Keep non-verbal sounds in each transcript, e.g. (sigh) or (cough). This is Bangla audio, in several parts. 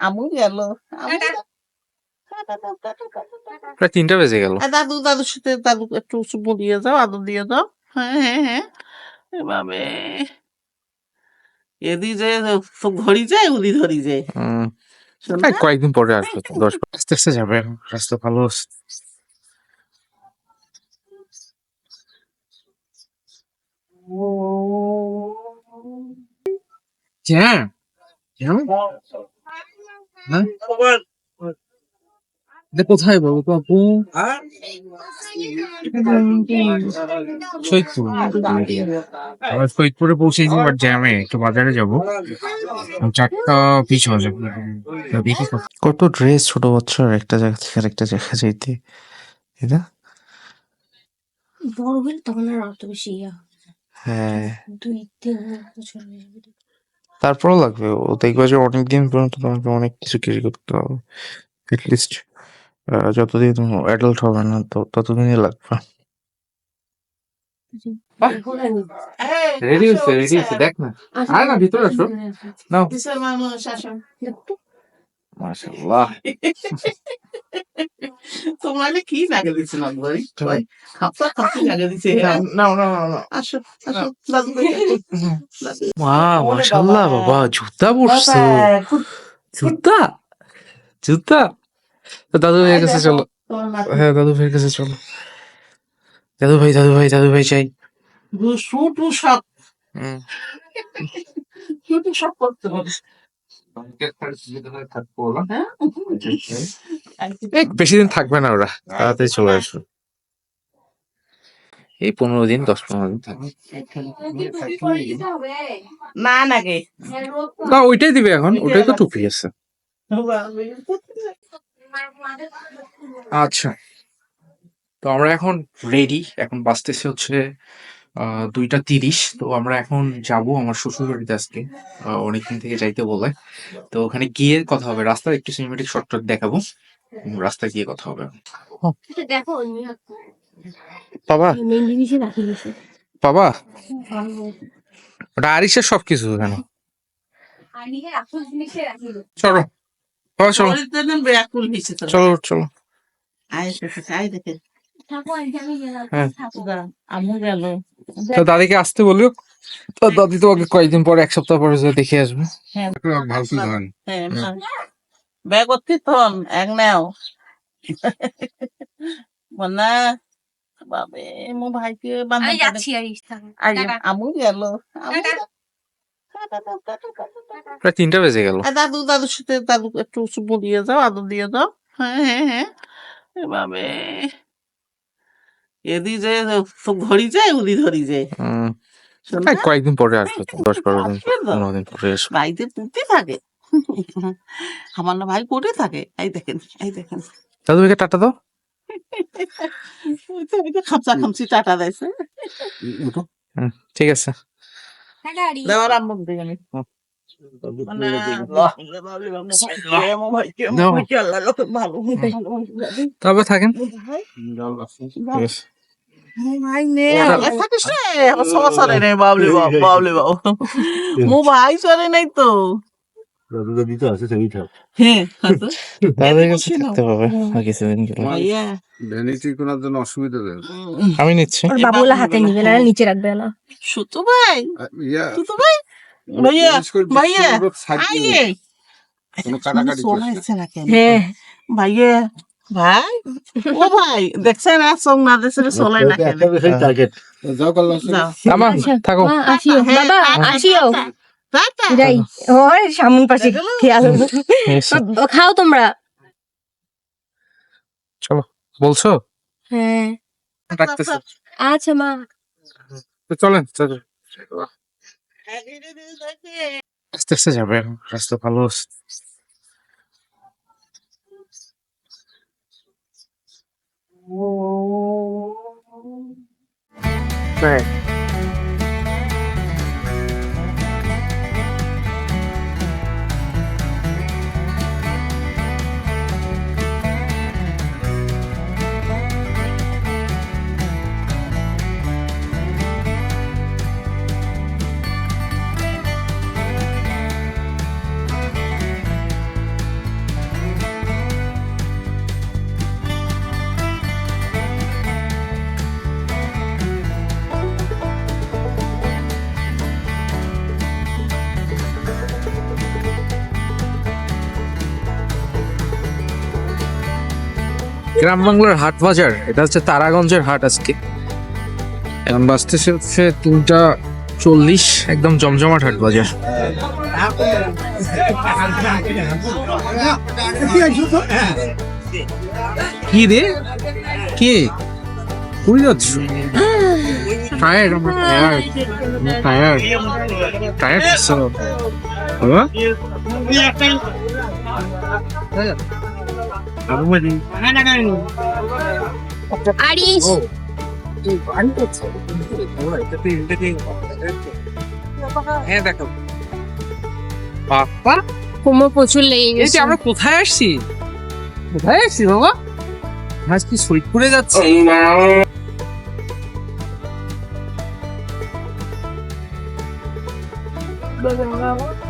আমু গেল টাটা। প্রায় তিনটা বেজে গেল। দাদু দাদুর সাথে দাদু একটু চুপো দিয়ে যাও আদর দিয়ে দাও হ্যাঁ হ্যাঁ হ্যাঁ। এভাবে এদি যে ঘড়ি যায় উদি ধরি যায়। কয়েকদিন পরে আসবে দশ আস্তে আস্তে যাবে রাস্তা ভালো হ্যাঁ এটা কোথায় বলো তো আপু সৈয়দপুর। আমরা সৈয়দপুরে পৌঁছেছি বাট জ্যামে একটু বাজারে যাব। চারটা পিছ হয়ে যাবে দেখি কত। ড্রেস ছোট বাচ্চার একটা জায়গা থেকে আরেকটা জায়গা যাইতে এটা বড় হলে তখন আর অত বেশি ইয়া হ্যাঁ। দুই তিন বছর হয়ে যাবে। তারপরও লাগবে। ও দেখবে যে অনেকদিন পর্যন্ত তোমাকে অনেক কিছু ক্যারি করতে হবে। এটলিস্ট যতদিন অ্যাডাল্ট হবে না তো ততদিনই লাগবে। রেডি দেখ না। আয় না ভিতরে আসো। নাও। কিসের মানুষ আসো। মাশাআল্লাহ। (laughs) তোমার কি লাগে দিচ্ছে না লাগে দিচ্ছে আসো আসো (laughs) ওরে মাশাআল্লাহ বাবা। জুতা পরছো। জুতা? জুতা? দাদু ভাইয়ের কাছে চলো। হ্যাঁ দাদু ভাইয়ের কাছে চলো। দাদু ভাই দাদু ভাই দাদু ভাই চাই শুটু সব হুম। শুটু সব করতে হবে। বেশি দিন থাকবে না ওরা তাড়াতাড়ি চলে আসবে এই পনেরো দিন দশ পনেরো দিন থাকবে না না না ওইটাই দিবে এখন ওইটাই তো টুপি আছে। আচ্ছা। তো আমরা এখন রেডি এখন বাজতেছে হচ্ছে দুইটা তিরিশ। তো আমরা এখন যাব আমার শ্বশুর বাড়িতে আজকে অনেকদিন থেকে যাইতে বলে। তো ওখানে গিয়ে কথা হবে। রাস্তার একটু সিনেমেটিক শর্ট টট দেখাবো। উম, রাস্তায় গিয়ে কথা হবে। বাবা। জিনিসে রাখি দিয়েছে বাবা। ওটা আরিসের সবকিছু রাখি চলো। বাবা চলো। চলো চলো আয় দেখে। থাকো আমি হ্যাঁ। আমু গেল। তো দাদিকে আসতে বলিও তো দাদি তোমাকে কয়েকদিন পরে এক সপ্তাহ পরে যে দেখে আসবে। হ্যাঁ। ভালো হ্যাঁ ব্যাগ অতি তন এক নাও। মনা বাবে মো ভাইকে বান্ধব। আমু গেল। প্রায় তিনটা বেজে গেল। দাদু দাদুর সাথে দাদু একটু চুপো দিয়ে যাও আদর দিয়ে যাও। হ্যাঁ হ্যাঁ হ্যাঁ। এভাবে এদি যে সব ঘড়ি যায় উদি ধরি যায় কয়েকদিন পরে আসবে দশ বারো দিন পনেরো দিন পরে আসবে বাড়িতে পুঁতে থাকে। আমার না ভাই পড়ে থাকে। এই দেখেন এই দেখেন। দাদু ভাইকে টাটা দাও। খামচা খামচি টাটা দিয়েছে ঠিক আছে। টাটা দেওয়ার আম্মু দিই আমি মানে তবে থাকেন। ভাই সরে নেই তো হ্যাঁ আমি নিচ্ছি ওর বাবুলা হাতে নিবে না নিচে রাখবে না সুতো ভাই ইয়া সুতো ভাই ভাইয়া ভাইয়া, হ্যাঁ ভাইয়া ভাই ও ভাই দেখছেন আর সং না দেশে চলে না কেন টার্গেট যাও আচ্ছা। থাকো আসিও বাবা আসিও। যাই ওর সামন পাশে খেয়াল খাও তোমরা চলো বলছো হ্যাঁ রাখতেছি আচ্ছা মা চলেন আস্তে আস্তে যাবে রাস্তা ভালো আছে গ্রাম বাংলার হাট বাজার, এটা হচ্ছে তারাগঞ্জের হাট আজকে। এখন বাজতেছে হচ্ছে তিনটা চল্লিশ, একদম জমজমাট হাট বাজার। কি রে? কে? কই যাচ্ছ আমার টায়ার্ড আরিস হ্যাঁ দেখো। বাবা কোমর প্রচুর লেগে গেছে। আমরা কোথায় আসছি? কোথায় আসছি বাবা? আজ কি সৈয়দপুরে যাচ্ছি। বাবা।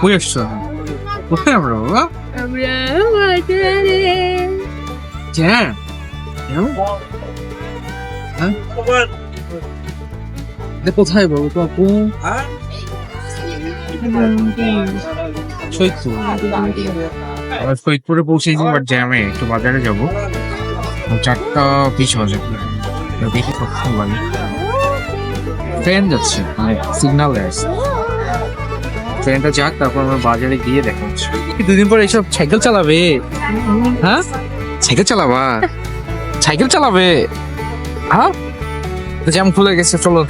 কই আসছো? কোথায় আমরা বাবা? আমরা বাজারে। হ্যাঁ? কোথায় বাবু তো আপু সৈয়দপুর। আমরা সৈয়দপুরে পৌঁছেছি বাট জ্যামে একটু বাজারে যাব। চারটা বিশ বাজে তো দেখি কখন লাগে। ট্রেন যাচ্ছে মানে সিগন্যাল আসছে। ট্রেনটা যাক, তারপর আমরা বাজারে গিয়ে দেখা হচ্ছে। দুদিন পর এইসব সাইকেল চালাবে? হ্যাঁ? সাইকেল চালাবা? সাইকেল চালাবে? হ্যাঁ? জ্যাম খুলে গেছে, চলো।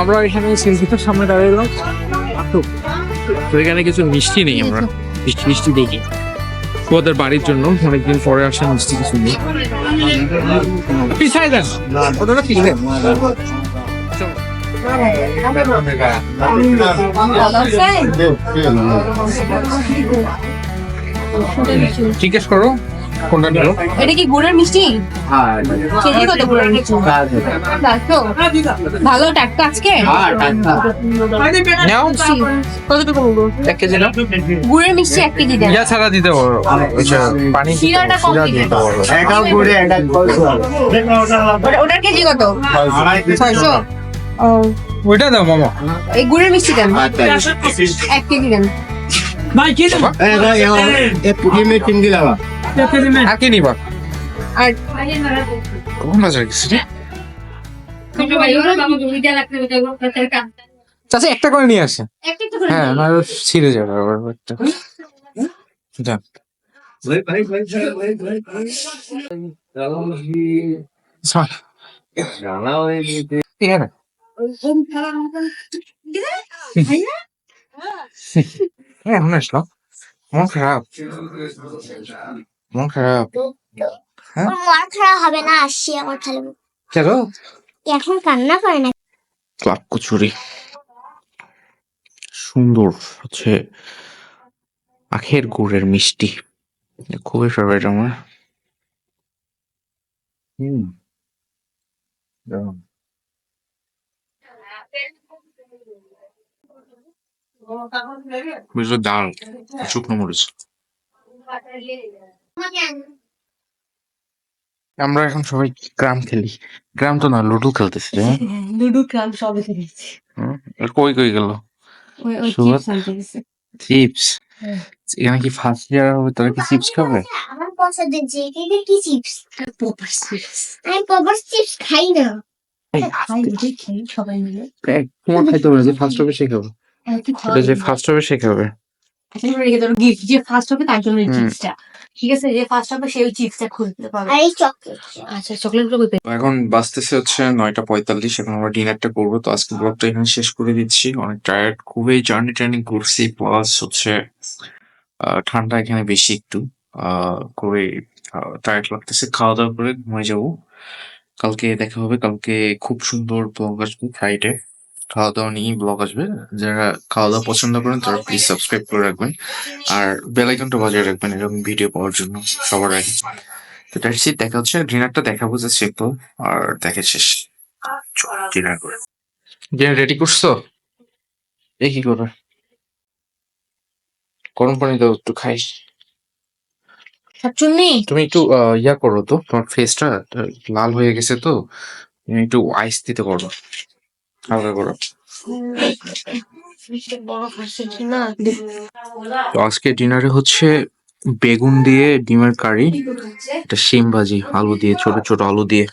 আমরা এখানে সিলভিটার সামনে দাঁড়িয়েলাম তো এখানে কিছু মিষ্টি নেই আমরা। মিষ্টি মিষ্টি দেখি। ওদের বাড়ির জন্য অনেকদিন পরে আসেন মিষ্টি কিছু নেই পিছাই দেন। পিছাই জিজ্ঞেস করো। কোনটা নিল? এটা কি গুড়ের মিষ্টি? কেজি কত গুড়ের মিষ্টি? চারশো? ভালো টাটকা আজকে? নাও। কতটুকু এক কেজি নাও। গুড়ের মিষ্টি এক কেজি দেন ছাড়া দিতে পারো। ওইটা পানি শিরাটা কম পারো, শিরা দিতে দিতে ওটা- ওটার কেজি কত? ছয়শো? ওইটা দাও মামা। এই গুড়ের মিষ্টি দেন এক কেজি। দেন আর কি নিবা। আর কোন বাজার গেছি রে? চাচা একটা করে নিয়ে আসে। হ্যাঁ না ছিঁড়ে যাবে আবার একটা। যাক এখন আসলো। মন খারাপ। মন খারাপ? আমার মন খারাপ হবে না আসছি আমার খালি কেন? এখন কান্না করে না ক্লাব কচুরি। সুন্দর হচ্ছে আখের গুড়ের মিষ্টি। খুবই ফেভারিট আমার। হুম। বুঝলো ডাল শুকনো মরিচ। আমরা এখন সবাই গ্রাম খেলি। গ্রাম তো না লুডো খেলতেছি রে (laughs) লুডু ক্রাম সবে খেলেছি। কই কই গেল? চিপস আনতে গেছে। চিপস হ্যাঁ। এখানে কি ফার্স্ট ইয়ার হবে? তারা কি চিপস খাবে? আমার পছন্দের যে এটা কি চিপস পোপার চিপস আমি পপার চিপস খাই না। খাই সবাই মিলে। তোমার খাইতে হবে যে ফার্স্ট হবে সে খাবে। ওটা যে ফার্স্ট হবে সে খাবে। আচ্ছা গিফট যে ফার্স্ট হবে তার জন্য। চিপসটা ঠিক আছে যে ফার্স্ট হবে সেই চিপসটা খুলতে পারবে আর এই চকলেট আচ্ছা চকলেটগুলো এখন বাজতেছে হচ্ছে নয়টা পঁয়তাল্লিশ এখন আমরা ডিনারটা করব। তো আজকে ব্লগটা এখানে শেষ করে দিচ্ছি। অনেক টায়ার্ড খুবই জার্নি টার্নি ঘুরছি প্লাস হচ্ছে আহ, ঠান্ডা এখানে বেশি একটু। আহ, খুবই টায়ার্ড লাগতেছে। খাওয়া দাওয়া করে ঘুমিয়ে যাব। কালকে দেখা হবে। কালকে খুব সুন্দর ব্লগ আসবে ফ্রাইডে খাওয়া দাওয়া নিয়ে ব্লগ আসবে। যারা খাওয়া দাওয়া পছন্দ করেন তারা প্লিজ সাবস্ক্রাইব করে রাখবেন। আর বেল আইকনটা বাজিয়ে রাখবেন এরকম ভিডিও পাওয়ার জন্য সবার আগে। তো দ্যাটস ইট দেখা হচ্ছে। ডিনারটা দেখাবো যে সিম্পল আর দেখা শেষ। ডিনার করে। ডিনার রেডি করছ? এই কি করে গরম পানি দাও একটু খাই। তুমি একটু আহ, ইয়া করো তো তোমার ফেসটা লাল হয়ে গেছে তো তুমি একটু আইস দিতে করো আজকে ডিনারে হচ্ছে বেগুন দিয়ে ডিমের কারি একটা শিম ভাজি আলু দিয়ে, ছোট ছোট আলু দিয়ে।